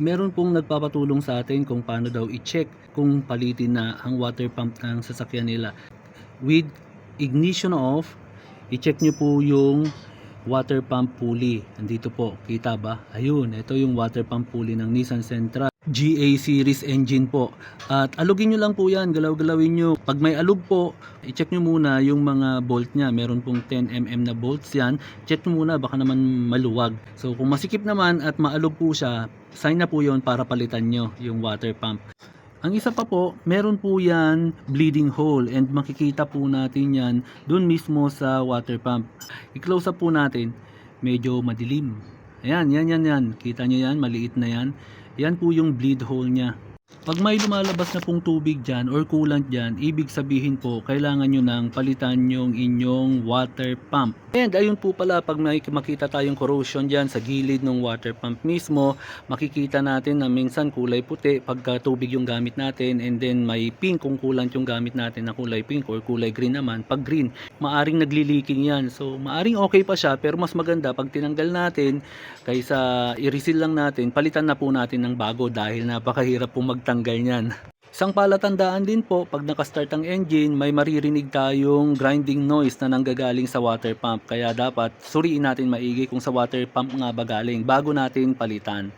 meron pong nagpapatulong sa atin kung paano daw i-check kung palitin na ang water pump ng sasakyan nila. With ignition off, i-check nyo po yung water pump pulley. Andito po, kita ba? Ayun, ito yung water pump pulley ng Nissan Sentra. GA series engine po. At alugin nyo lang po yan, galaw-galawin nyo. Pag may alug po, i-check nyo muna yung mga bolt niya. Meron pong 10mm na bolts yan. Check nyo muna, baka naman maluwag. So kung masikip naman at maalog po siya, sign na po yon para palitan nyo yung water pump. Ang isa pa po, meron po yan bleeding hole and makikita po natin yan dun mismo sa water pump. I-close up po natin, medyo madilim. Ayan, yan, yan, yan. Kita nyo yan, maliit na yan. Yan po yung bleed hole niya. Pag may lumalabas na pong tubig dyan or coolant dyan, ibig sabihin po, kailangan nyo nang palitan yung inyong water pump. And ayun po pala, pag may makita tayong corrosion dyan sa gilid ng water pump mismo, makikita natin na minsan kulay puti pagka tubig yung gamit natin and then may pink kung coolant yung gamit natin na kulay pink or kulay green naman. Pag green, maaring nagliliking yan. So maaring okay pa siya pero mas maganda pag tinanggal natin kaysa i-reseal lang natin, palitan na po natin ng bago dahil napakahirap pong magtanggal niyan. Isang palatandaan din po, pag nakastart ang engine, may maririnig tayong grinding noise na nanggagaling sa water pump. Kaya dapat suriin natin maigi kung sa water pump nga ba galing bago natin palitan.